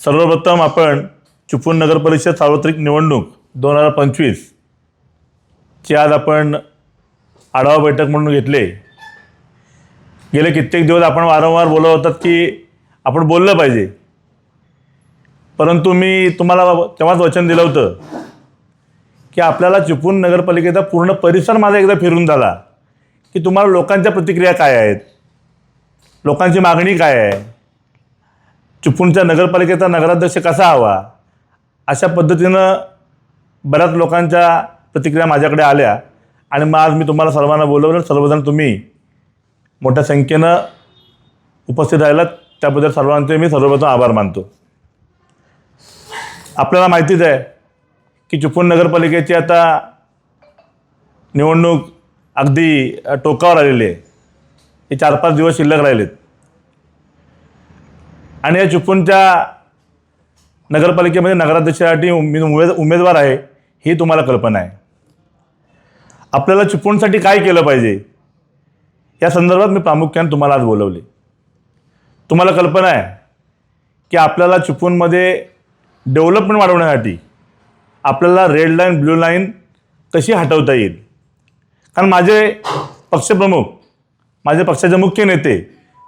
सर्वप्रथम आपण चिपळूण नगर परिषद सार्वत्रिक निवडणूक दोन हजार पंचवीस ची आज आपण आढावा बैठक म्हणून घेतले. गेले कित्येक दिवस आपण वारंवार बोलत होतात की आपण बोललं पाहिजे. परंतु मी तुम्हाला तेव्हाच वचन दिलं होतं की आपल्याला चिपळूण नगरपालिकेचा पूर्ण परिसर माझा एकदा फिरून झाला की तुम्हाला लोकांच्या प्रतिक्रिया काय आहेत? लोकांची मागणी काय आहे? चिपळूणच्या नगरपालिकेचा नगराध्यक्ष कसा हवा? अशा पद्धतीनं बऱ्याच लोकांच्या प्रतिक्रिया माझ्याकडे आल्या. आणि मग आज मी तुम्हाला सर्वांना बोलवलं. सर्वजण तुम्ही मोठ्या संख्येनं उपस्थित राहिलात. त्याबद्दल सर्वांचे मी सर्वप्रथम आभार मानतो. आपल्याला माहितीच आहे की चिपळूण नगरपालिकेची आता निवडणूक अगदी टोकावर आलेली आहे. हे चार पाच दिवस शिल्लक राहिलेत. आणि या चुपूनच्या नगरपालिकेमध्ये नगराध्यक्षासाठी उमेद उमेद उमेदवार आहे ही तुम्हाला कल्पना आहे. आपल्याला चुपूनसाठी काय केलं पाहिजे? या संदर्भात मी प्रामुख्याने तुम्हाला आज बोलवले. तुम्हाला कल्पना आहे की आपल्याला चुपूनमध्ये डेव्हलपमेंट वाढवण्यासाठी आपल्याला रेड लाईन ब्ल्यू लाईन कशी हटवता येईल? कारण माझे पक्षप्रमुख माझे पक्षाचे मुख्य नेते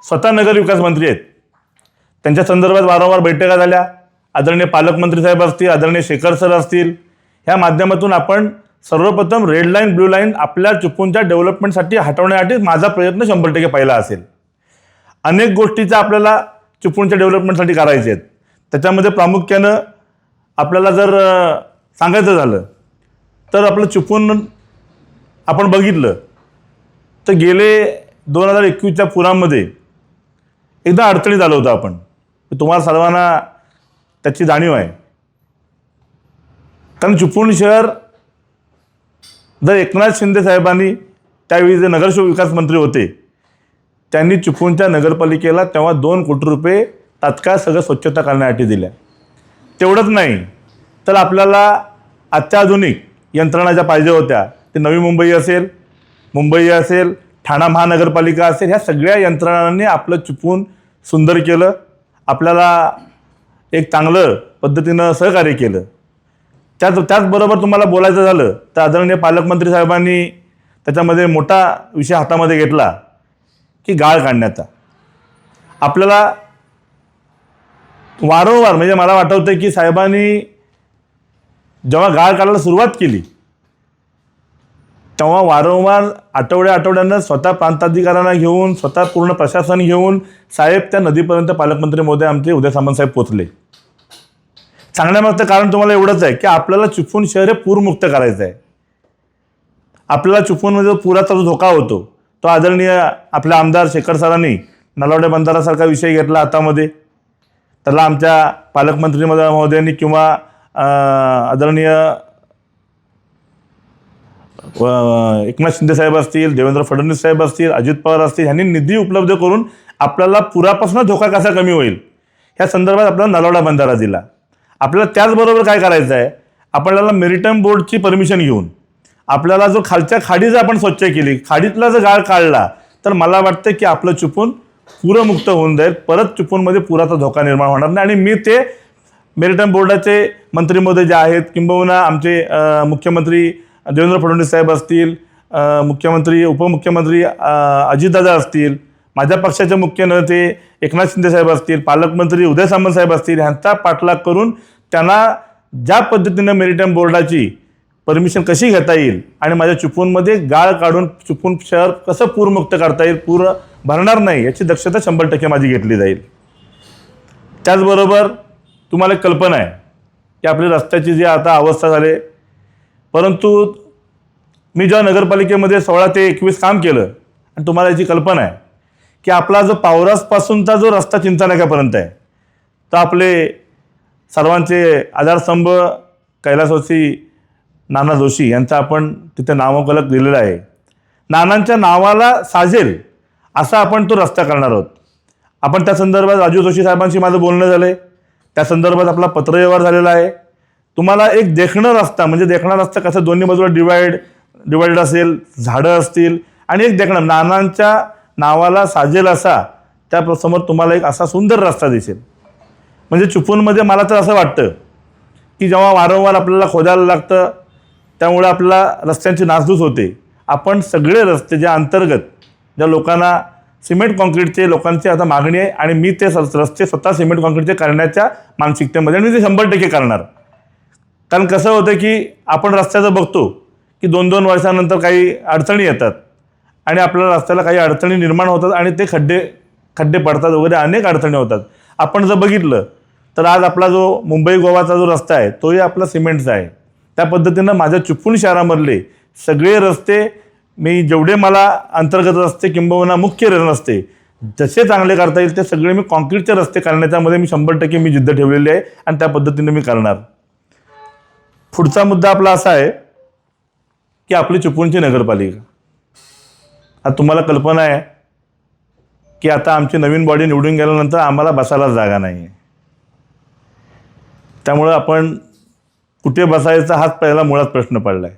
स्वतः नगरविकास मंत्री आहेत. त्यांच्या संदर्भात वारंवार बैठका झाल्या. आदरणीय पालकमंत्री साहेब असतील आदरणीय शेखर सर असतील. ह्या माध्यमातून आपण सर्वप्रथम रेड लाईन ब्ल्यू लाईन आपल्या चुकूनच्या डेव्हलपमेंटसाठी हटवण्यासाठी माझा प्रयत्न शंभर टक्के पहिला असेल. अनेक गोष्टीचा आपल्याला चिपळूणच्या डेव्हलपमेंटसाठी करायचे आहेत. त्याच्यामध्ये प्रामुख्यानं आपल्याला जर सांगायचं झालं तर आपलं चिपळूण आपण बघितलं तर गेले दोन हजार एकवीसच्या पुरामध्ये एकदा अडचणीत आलो होतो आपण. तुम्हाला सर्वांना त्याची जाणीव आहे. कारण चिपळूण शहर जर एकनाथ शिंदे साहेबांनी त्यावेळी जे नगरसेवक विकास मंत्री होते त्यांनी चिपळूणच्या नगरपालिकेला तेव्हा दोन कोटी रुपये तात्काळ सगळं स्वच्छता करण्यासाठी दिल्या तेवढंच नाही तर आपल्याला अत्याधुनिक यंत्रणा ज्या पाहिजे होत्या ते नवी मुंबई असेल मुंबई असेल ठाणा महानगरपालिका असेल ह्या सगळ्या यंत्रणांनी आपलं चिपळूण सुंदर केलं. आपल्याला एक चांगलं पद्धतीनं सहकार्य केलं. त्याच त्याचबरोबर तुम्हाला बोलायचं झालं तर आदरणीय पालकमंत्री साहेबांनी त्याच्यामध्ये मोठा विषय हातामध्ये घेतला की गाळ काढण्याचा. आपल्याला वारंवार म्हणजे मला वाटवतं की साहेबांनी जेव्हा गाळ काढायला सुरुवात केली तेव्हा वारंवार आठवड्या आठवड्यानं स्वतः प्रांताधिकाऱ्यांना घेऊन स्वतः पूर्ण प्रशासन घेऊन साहेब त्या नदीपर्यंत पालकमंत्री मोदी आमचे उदय सामंतसाहेब पोचले सांगण्यामागचं कारण तुम्हाला एवढंच आहे की आपल्याला चिपळूण शहर हे पूरमुक्त करायचं आहे. आपल्याला चिपळूणमध्ये म्हणजे जो पुराचा जो धोका होतो तो आदरणीय आपल्या आमदार शेखर सरांनी नलावडे बंधारासारखा विषय घेतला हातामध्ये. त्याला आमच्या पालकमंत्री महोदय- महोदयांनी किंवा आदरणीय एकनाथ शिंदे साहेब असतील देवेंद्र फडणवीस साहेब असतील अजित पवार असतील यांनी निधी उपलब्ध करून आपल्याला पुरापासून धोका कसा कमी होईल? ह्या संदर्भात आपल्याला नलावडा बंधारा दिला. आपल्याला त्याचबरोबर काय करायचं आहे? आपल्याला मेरिटाईम बोर्डची परमिशन घेऊन आपल्याला जो खालच्या खाडी जर आपण स्वच्छ केली खाडीतला जर गाळ काढला तर मला वाटतं की आपलं चुपून पुरमुक्त होऊन जाईल. परत चुपूनमध्ये पुराचा धोका निर्माण होणार नाही. आणि मी ते मेरिटाईम बोर्डाचे मंत्री महोदय जे आहेत किंबहुना आमचे मुख्यमंत्री देवेंद्र फडणवीस साहेब असतील मुख्यमंत्री उपमुख्यमंत्री अजितदादा असतील माझ्या पक्षाचे मुख्य नेते एकनाथ शिंदे साहेब असतील पालकमंत्री उदय सामंत साहेब असतील ह्यांचा पाठलाग करून त्यांना ज्या पद्धतीनं मेरिटाईम बोर्डाची परमिशन कशी घेता येईल आणि माझ्या चुपूनमध्ये गाळ काढून चुपून शहर कसं पूरमुक्त करता येईल पूर भरणार नाही याची दक्षता शंभर टक्के माझी घेतली जाईल. त्याचबरोबर तुम्हाला एक कल्पना आहे की आपली रस्त्याची जी आता अवस्था झाली परंतु मी जेव्हा नगरपालिकेमध्ये सोळा ते एकवीस काम केलं आणि तुम्हाला याची कल्पना आहे की आपला जो पावरासपासूनचा जो रस्ता चिंतानाक्यापर्यंत आहे तो आपले सर्वांचे आधारस्तंभ कैलासवासी नाना जोशी यांचा आपण तिथे नामकलक दिलेला आहे. नानांच्या नावाला साजेल असा आपण तो रस्ता करणार आहोत. आपण त्या संदर्भात राजू जोशी साहेबांशी माझं बोलणं झालं आहे त्या संदर्भात आपला पत्रव्यवहार झालेला आहे. तुम्हाला एक देखणं रस्ता म्हणजे देखणा रस्ता कसं दोन्ही बाजूला डिवाइड डिवाइड असेल झाडं असतील आणि एक देखणं नानांच्या नावाला साजेल असा त्या समोर तुम्हाला एक असा सुंदर रस्ता दिसेल. म्हणजे चुपूनमध्ये मला तर असं वाटतं की जेव्हा वारंवार आपल्याला खोदायला लागतं त्यामुळे आपल्याला रस्त्यांची नासधूस होते. आपण सगळे रस्ते ज्या अंतर्गत ज्या लोकांना सिमेंट कॉन्क्रीटचे लोकांची आता मागणी आहे आणि मी ते स- रस्ते स्वतः सिमेंट कॉन्क्रीटचे करण्याच्या मानसिकतेमध्ये आणि मी ते शंभर टक्के करणार. कारण कसं होतं की आपण रस्त्याचं बघतो की दोन दोन वर्षानंतर काही अडचणी येतात आणि आपल्याला रस्त्याला काही अडचणी निर्माण होतात आणि ते खड्डे खड्डे पडतात वगैरे अनेक अडचणी होतात. आपण जर बघितलं तर आज आपला जो मुंबई गोवाचा जो रस्ता आहे तोही आपला सिमेंटचा आहे. त्या पद्धतीनं माझ्या चिपळूण शहरामधले सगळे रस्ते मी जेवढे मला अंतर्गत रस्ते किंबहुना मुख्य रस्ते जसे चांगले करता येईल ते सगळे मी कॉन्क्रीटचे रस्ते करण्याच्यामध्ये मी शंभर टक्के मी जिद्द ठेवलेली आहे आणि त्या पद्धतीने मी करणार. पुढचा मुद्दा आपला असा आहे की आपली चिपळूणची नगरपालिका. आता तुम्हाला कल्पना आहे की आता आमची नवीन बॉडी निवडून गेल्यानंतर आम्हाला बसायला जागा नाही आहे त्यामुळं आपण कुठे बसायचा हाच पहिला मुळात प्रश्न पडला आहे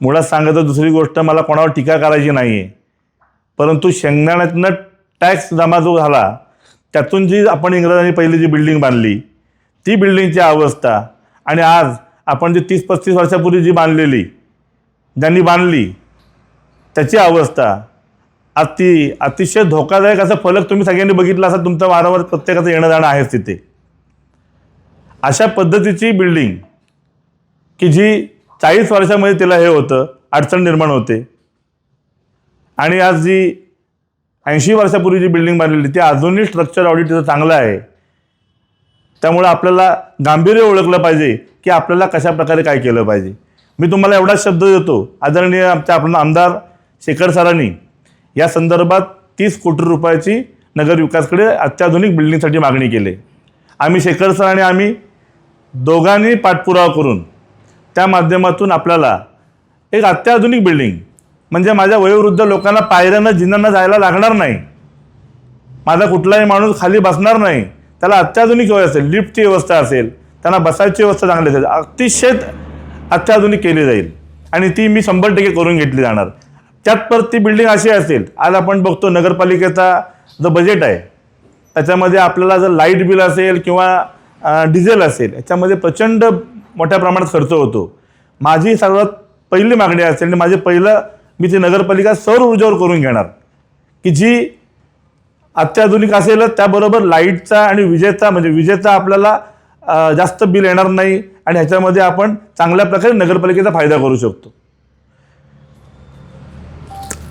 मुळात सांगायचं दुसरी गोष्ट मला कोणावर टीका करायची नाही आहे परंतु शेंगदाण्यातनं टॅक्स जमा जो झाला त्यातून जी आपण इंग्रजांनी पहिली जी बिल्डिंग बांधली ती बिल्डिंगची अवस्था आणि आज आपण जी तीस पस्तीस वर्षापूर्वी जी बांधलेली ज्यांनी बांधली त्याची अवस्था अति अतिशय धोकादायक असा फलक तुम्ही सगळ्यांनी बघितला असा तुमचा वारंवार प्रत्येकाचं येणं जाणं आहेच तिथे. अशा पद्धतीची बिल्डिंग की जी चाळीस वर्षामध्ये तिला हे होतं अडचण निर्माण होते. आणि आज जी ऐंशी वर्षापूर्वी जी बिल्डिंग बांधलेली ती अजूनही स्ट्रक्चर ऑडिट तिचं चांगलं आहे. त्यामुळे आपल्याला गांभीर्य ओळखलं पाहिजे की आपल्याला कशा प्रकारे काय केलं पाहिजे. मी तुम्हाला एवढाच शब्द देतो. आदरणीय आमच्या आपण आमदार शेखर सरांनी या संदर्भात तीस कोटी रुपयाची नगर विकासकडे अत्याधुनिक बिल्डिंगसाठी मागणी केली. आम्ही शेखर सर आणि आम्ही दोघांनी पाठपुरावा करून त्या माध्यमातून आपल्याला एक अत्याधुनिक बिल्डिंग म्हणजे माझ्या वयोवृद्ध लोकांना पायऱ्यांना जिन्यांना जायला लागणार नाही. माझा कुठलाही माणूस खाली बसणार नाही. त्याला अत्याधुनिक व्यवस्था असेल लिफ्टची व्यवस्था असेल त्यांना बसायची व्यवस्था चांगली असेल अतिशय अत्याधुनिक केली जाईल. आणि ती मी शंभर टक्के करून घेतली जाणार. त्यात परत ती बिल्डिंग अशी असेल आज आपण बघतो नगरपालिकेचा जो बजेट आहे त्याच्यामध्ये आपल्याला जर लाइट बिल असेल किंवा डिझेल असेल याच्यामध्ये प्रचंड मोठ्या प्रमाणात खर्च होतो. माझी सर्वात पहिली मागणी असेल आणि माझे पहिलं मी ती नगरपालिका सौर ऊर्जेवर करून घेणार. की जी अत्याधुनिक असेलच त्याबरोबर लाईटचा आणि विजेचा म्हणजे विजेचा आपल्याला जास्त बिल येणार नाही आणि ह्याच्यामध्ये आपण चांगल्या प्रकारे नगरपालिकेचा फायदा करू शकतो.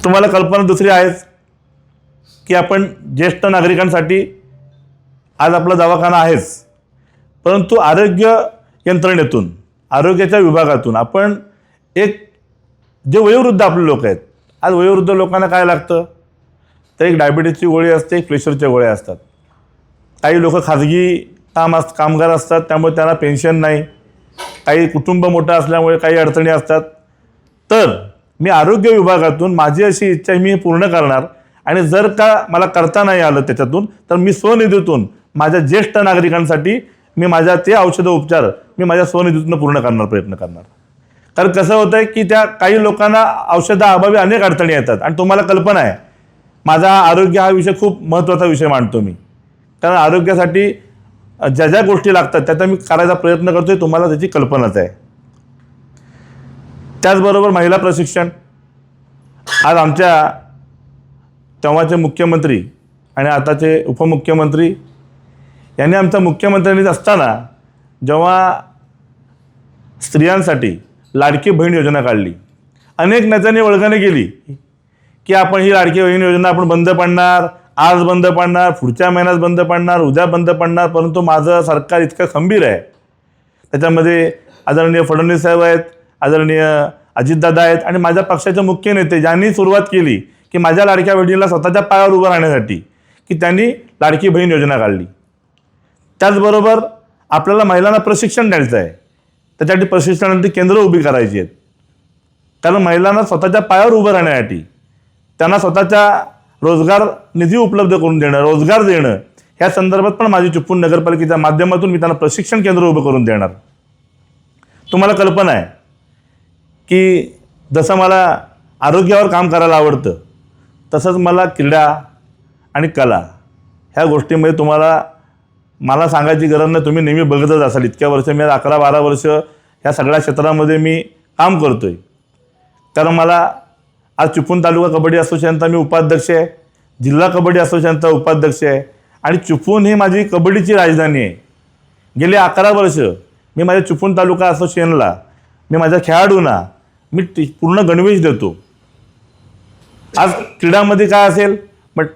तुम्हाला कल्पना दुसरी आहेच की आपण ज्येष्ठ नागरिकांसाठी आज आपला दवाखाना आहेच परंतु आरोग्य यंत्रणेतून आरोग्याच्या विभागातून आपण एक जे वयोवृद्ध आपले लोक आहेत आज वयोवृद्ध लोकांना काय लागतं? तर एक डायबिटीजची गोळी असते एक प्रेशरच्या गोळ्या असतात. काही लोक खाजगी काम अस कामगार असतात त्यामुळे त्यांना पेन्शन नाही. काही कुटुंब मोठं असल्यामुळे काही अडचणी असतात. तर मी आरोग्य विभागातून माझी अशी इच्छा आहे, मी पूर्ण करणार. आणि जर का मला करता नाही आलं त्याच्यातून तर मी स्वनिधीतून माझ्या ज्येष्ठ नागरिकांसाठी मी माझ्या ते औषध उपचार मी माझ्या स्वनिधीतून पूर्ण करणार प्रयत्न करणार. कारण कसं होतं आहे की त्या काही लोकांना औषधाअभावी अनेक अडचणी येतात आणि तुम्हाला कल्पना आहे. माझा आरोग्य हा विषय खूप महत्त्वाचा विषय मानतो मी. कारण आरोग्यासाठी ज्या ज्या गोष्टी लागतात त्याचा मी करायचा प्रयत्न करतोय तुम्हाला त्याची कल्पनाच आहे. त्याचबरोबर महिला प्रशिक्षण. आज आमच्या तेव्हाचे मुख्यमंत्री आणि आताचे उपमुख्यमंत्री यांनी आमचा मुख्यमंत्र्यांनी असताना जेव्हा स्त्रियांसाठी लाडकी बहीण योजना काढली अनेक नेत्यांनी ओळखणे केली की आपण ही लाडकी बहीण योजना आपण बंद पडणार आज बंद पडणार पुढच्या महिन्यात बंद पडणार उद्या बंद पडणार परंतु माझं सरकार इतकं खंबीर आहे. त्याच्यामध्ये आदरणीय फडणवीस साहेब आहेत आदरणीय अजितदादा आहेत आणि माझ्या पक्षाचे मुख्य नेते ज्यांनी सुरुवात केली की माझ्या लाडक्या बहिणीला स्वतःच्या पायावर उभं राहण्यासाठी की त्यांनी लाडकी बहीण योजना काढली. त्याचबरोबर आपल्याला महिलांना प्रशिक्षण द्यायचं आहे. त्याच्यासाठी प्रशिक्षणाची केंद्र उभी करायची आहेत. कारण महिलांना स्वतःच्या पायावर उभं राहण्यासाठी त्यांना स्वतःच्या रोजगार निधी उपलब्ध करून देणं रोजगार देणं ह्या संदर्भात पण माझी चिपळूण नगरपालिकेच्या माध्यमातून मी त्यांना प्रशिक्षण केंद्र उभं करून देणार. तुम्हाला कल्पना आहे की जसं मला आरोग्यावर काम करायला आवडतं तसंच मला क्रीडा आणि कला ह्या गोष्टीमध्ये तुम्हाला मला सांगायची गरज नाही तुम्ही नेहमी बघतच असाल. इतक्या वर्ष मी अकरा बारा वर्ष ह्या सगळ्या क्षेत्रामध्ये मी काम करतो आहे कारण मला आज चिपळूण तालुका कबड्डी असोसिएशनचा मी उपाध्यक्ष आहे. जिल्हा कबड्डी असोसिएशनचा उपाध्यक्ष आहे. आणि चिपळूण ही माझी कबड्डीची राजधानी आहे. गेली अकरा वर्ष मी माझ्या चिपळूण तालुका असोसिएशनला मी माझ्या खेळाडूंना मी पूर्ण गणवेश देतो. आज क्रीडामध्ये काय असेल? बट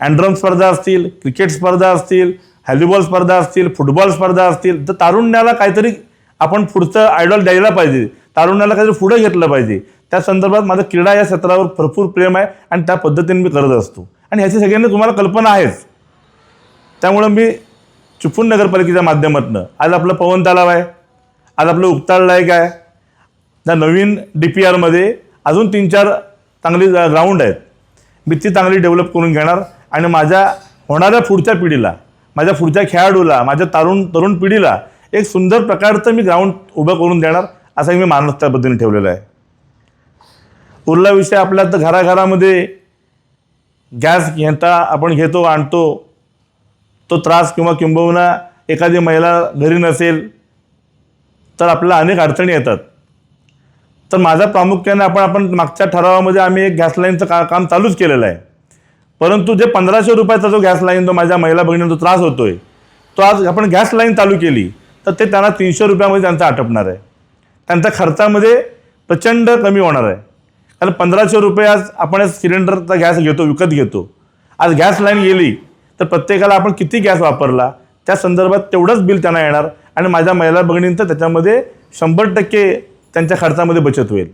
अँड्रम स्पर्धा असतील क्रिकेट स्पर्धा असतील हॅलीबॉल स्पर्धा असतील फुटबॉल स्पर्धा असतील तर तारुण्याला काहीतरी आपण पुढचं आयडॉल द्यायला पाहिजे. तारुण्याला काहीतरी पुढे घेतलं पाहिजे. त्या संदर्भात माझं क्रीडा या क्षेत्रावर भरपूर प्रेम आहे आणि त्या पद्धतीने मी करत असतो. आणि ह्याची सगळ्यांनी तुम्हाला कल्पना आहेच. त्यामुळं मी चिपळूण नगरपालिकेच्या माध्यमातून आज आपलं पवन तलाव आहे आज आपलं उक्ताळ लायक आहे त्या नवीन डी पी आरमध्ये अजून तीन चार चांगली ग्राउंड आहेत. मी ती चांगली डेव्हलप करून घेणार आणि माझ्या होणाऱ्या पुढच्या पिढीला माझ्या पुढच्या खेळाडूला माझ्या तरुण तरुण पिढीला एक सुंदर प्रकारचं मी ग्राउंड उभं करून देणार असं मी मानस त्या पद्धतीने ठेवलेलं आहे. उरला विषय आपल्या तर घराघरामध्ये गॅस घेता आपण घेतो आणतो. तो त्रास किंवा किंबहुना एखादी महिला घरी नसेल तर आपल्याला अनेक अडचणी येतात. तर माझा प्रामुख्याने आपण आपण मागच्या ठरावामध्ये आम्ही एक गॅस लाईनचं का काम चालूच केलेलं आहे. परंतु जे पंधराशे रुपयाचा जो गॅस लाईन जो माझ्या महिला बहिणींचा त्रास होतो आहे तो आज आपण गॅस लाईन चालू केली तर ते त्यांना तीनशे रुपयामध्ये त्यांचं आटपणार आहे. त्यांच्या खर्चामध्ये प्रचंड कमी होणार आहे. त्याला पंधराशे रुपये आज आपण सिलेंडरचा गॅस घेतो विकत घेतो. आज गॅस लाईन गेली तर प्रत्येकाला आपण किती गॅस वापरला त्या संदर्भात तेवढंच बिल त्यांना येणार आणि माझ्या महिला भगिनींचं त्याच्यामध्ये शंभर टक्के त्यांच्या खर्चामध्ये बचत होईल.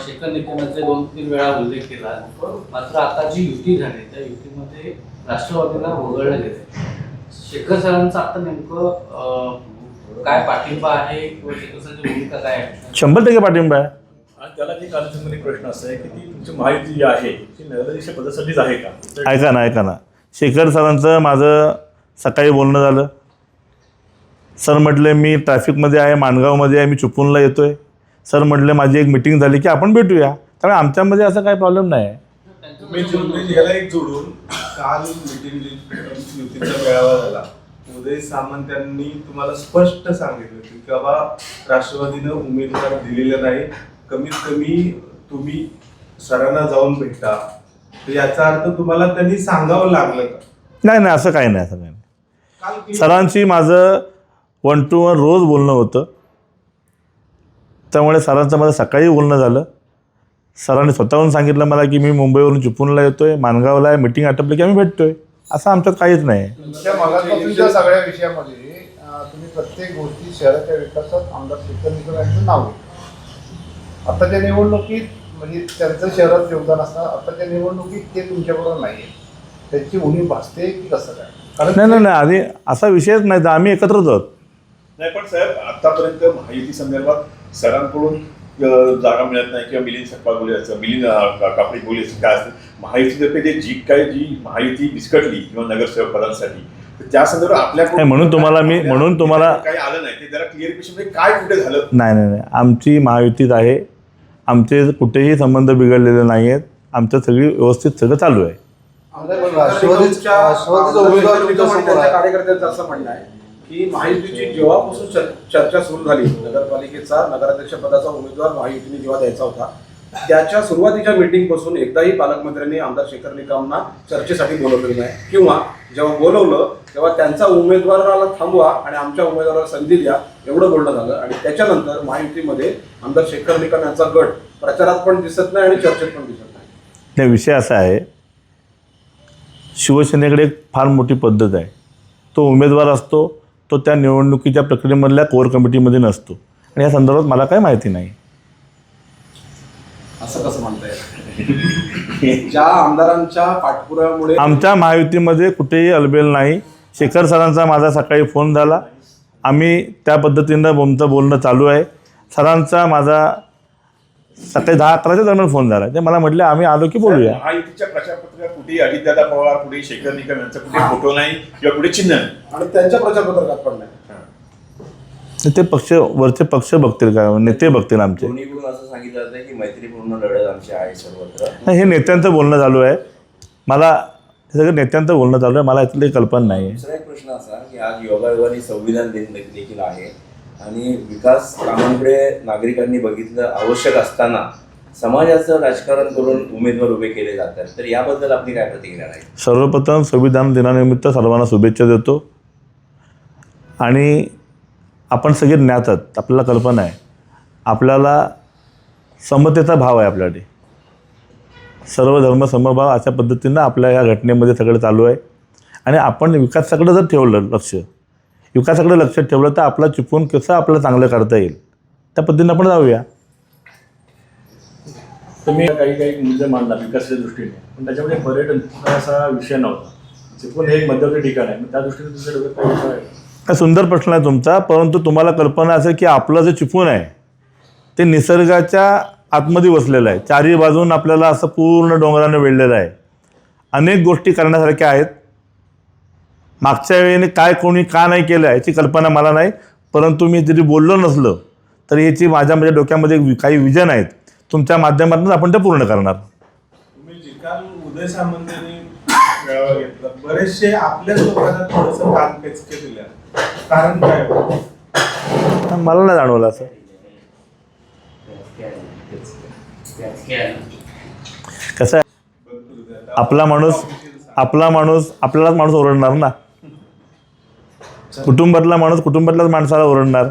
शेखर निकमाचे दोन तीन वेळा उल्लेख केला. मात्र आता जी युती झाली त्या युतीमध्ये राष्ट्रवादीला वगळलं गेलं शेखर सरांचं आता नेमकं काय पाठिंबा आहे किंवा शेखर सरांची भूमिका काय आहे? शंभर टक्के पाठिंबा आहे. आणि त्याला एक प्रश्न असा आहे की ती तुमची माहिती जी आहे ती पदासाठीच आहे का? ऐका ना ऐका ना. शेखर सरांचं माझं सकाळी बोलणं झालं. सर म्हटले मी ट्रॅफिकमध्ये आहे माणगावमध्ये आहे मी चिपळूणला येतो आहे सर म्हटले माझी एक मिटिंग झाली की आपण भेटूया. त्यामुळे आमच्यामध्ये असा काही प्रॉब्लेम नाही आहे तुम्ही तुम्ही ह्याला एक जोडून काल मीटिंग युतीचा मेळावा झाला. उदय सामंत यांनी तुम्हाला स्पष्ट सांगितलं की बाबा राष्ट्रवादीनं उमेदवार दिलेला नाही. कमीत कमी तुम्ही सरांना जाऊन भेटा. तर याचा अर्थ तुम्हाला त्यांनी सांगावं लागलं का? नाही नाही असं काही नाही असं काही नाही. सरांशी माझं वन टू वन रोज बोलणं होतं. त्यामुळे सरांचं माझं सकाळी बोलणं झालं. सरांनी स्वतःहून सांगितलं मला की मी मुंबईवरून चिपळूणला येतो आहे मानगावला आहे मिटिंग आटपली की आम्ही भेटतो आहे असं आमच्यात काहीच नाही. आहे तुमच्या मगापासूनच्या सगळ्या विषयामध्ये अं, तुम्ही प्रत्येक गोष्टी शहराच्या विकासात आमदार शेखर निकम यांचं नाव. आताच्या निवडणुकीत म्हणजे त्यांचं शहरात योगदान असतं आताच्या निवडणुकीत ते तुमच्याबरोबर नाही आहे त्यांची उणीव भासते की कसं काय? कारण नाही नाही नाही आधी असा विषयच नाही तर आम्ही एकत्रच आहोत. नाही पण साहेब आतापर्यंत माहिती संदर्भात सरांकडून जागा मिळत नाही किंवा मिलिंद सकपाळ बोले असं मिलिंद कापडी बोले असं काय असतं? माहितीतर्फे जे जी काय जी माहिती विस्कटली किंवा नगरसेवक पदांसाठी त्या संदर्भात आपल्याकडून नाही, म्हणून तुम्हाला मी- म्हणून तुम्हाला- काही आलं नाही ते जरा क्लिअर काय कुठे झालं? नाही नाही नाही. आमची महायुतीत आहे. आमचे कुठेही संबंध बिघडलेले नाही आहेत आमचं सगळी व्यवस्थित सगळं चालू आहे. कार्यकर्त्यांचं असं म्हणणं आहे. की महायुतीची जेव्हापासून चर्चा सुरू झाली नगरपालिकेचा नगराध्यक्ष पदाचा उमेदवार महायुतीने जेव्हा द्यायचा होता त्याच्या सुरुवातीच्या मीटिंगपासून एकदाही पालकमंत्र्यांनी आमदार शेखर निकमना चर्चेसाठी बोलवलेलं नाही. किंवा जेव्हा बोलवलं तेव्हा त्यांचा उमेदवाराला थांबवा आणि आमच्या उमेदवाराला संधी द्या एवढं बोलणं झालं. आणि त्याच्यानंतर महायुतीमध्ये आमदार शेखर निकम यांचा गट प्रचारात पण दिसत नाही आणि चर्चेत पण दिसत नाही. त्या विषय असा आहे शिवसेनेकडे एक फार मोठी पद्धत आहे. तो उमेदवार असतो तो त्या निवडणुकीच्या प्रक्रियेमधल्या कोर कमिटीमध्ये नसतो. आणि या संदर्भात मला काही माहिती नाही. असं कसं म्हणता येईल ज्या आमदारांच्या पाठपुरामुळे आमच्या महायुतीमध्ये कुठेही अलबेल नाही. शेखर सरांचा माझा सकाळी फोन झाला. आम्ही त्या पद्धतीनं आमचं बोलणं चालू आहे. सरांचा माझा सकाळी दहा अकराच्या दरम्यान फोन झाला. ते मला म्हटले आम्ही आलो की बोलूया. कुठेही अजितदादा पवार कुठेही शेखर निकम यांचा कुठे फोटो नाही किंवा कुठे चिन्ह नाही. आणि त्यांच्या प्रचारपत्रकात पण नाही. ते पक्ष वरचे पक्ष बघतील का? नेते बघतील आमचे. दोन्हीकडून असं सांगितलं जातं की मैत्रीपूर्ण लढत आमची आहे सर्वत्र. नाही, हे नेत्यांचं बोलणं चालू आहे. मला हे सगळं नेत्यांचं बोलणं चालू आहे. मला यातली कल्पना नाही आहे. दुसरा एक प्रश्न असा की आज योगायोगाने संविधान दिन दे- देखील आहे. आणि विकास कामांकडे नागरिकांनी बघितलं आवश्यक असताना समाजाचं राजकारण करून उमेदवार उभे केले जातात. तर याबद्दल आपली काय प्रतिक्रिया आहे? सर्वप्रथम संविधान दिनानिमित्त सर्वांना शुभेच्छा देतो. आणि आपण सगळे ज्ञातात आपल्याला कल्पना आहे. आपल्याला समतेचा भाव आहे आपल्याकडे. सर्व धर्म समभाव अशा पद्धतीनं आपल्या या घटनेमध्ये सगळं चालू आहे. आणि आपण विकासाकडे जर ठेवलं लक्ष विकासाकडे लक्ष ठेवलं तर आपला चुकून कसं आपलं चांगलं करता येईल. त्या पद्धतीनं आपण जाऊया. तुम्ही काही काही मुद्दे मांडला विकासाच्या दृष्टीने पण त्याच्यामध्ये पर्यटन असा विषय नव्हता. चिपळूण हे एक मध्यवर्ती ठिकाण आहे त्या दृष्टीने तुमच्या डोक्यात काही विचार आहे? सुंदर प्रश्न आहे तुमचा परंतु तुम्हाला कल्पना असेल की आपलं जे चिपून आहे ते निसर्गाच्या आतमध्ये वसलेलं आहे. चारही बाजून आपल्याला असं पूर्ण डोंगराने वेढलेलं आहे. अनेक गोष्टी करण्यासारख्या आहेत. मागच्या वेळेने काय कोणी का नाही केलं याची कल्पना मला नाही. परंतु मी जरी बोललो नसलं तरी याची माझ्या माझ्या डोक्यामध्ये काही विजन आहेत. तुमच्या माध्यमातून आपण ते पूर्ण करणार. उदय बरेचसे आपल्याच लोकांना थोडंसं कान पेचके दिल्या कारण काय? होतं? मला नाही जाणवलं असं. कसं आहे? आपला माणूस आपला माणूस आपल्यालाच माणूस ओरडणार ना. कुटुंबातला माणूस कुटुंबातल्याच माणसाला ओरडणार.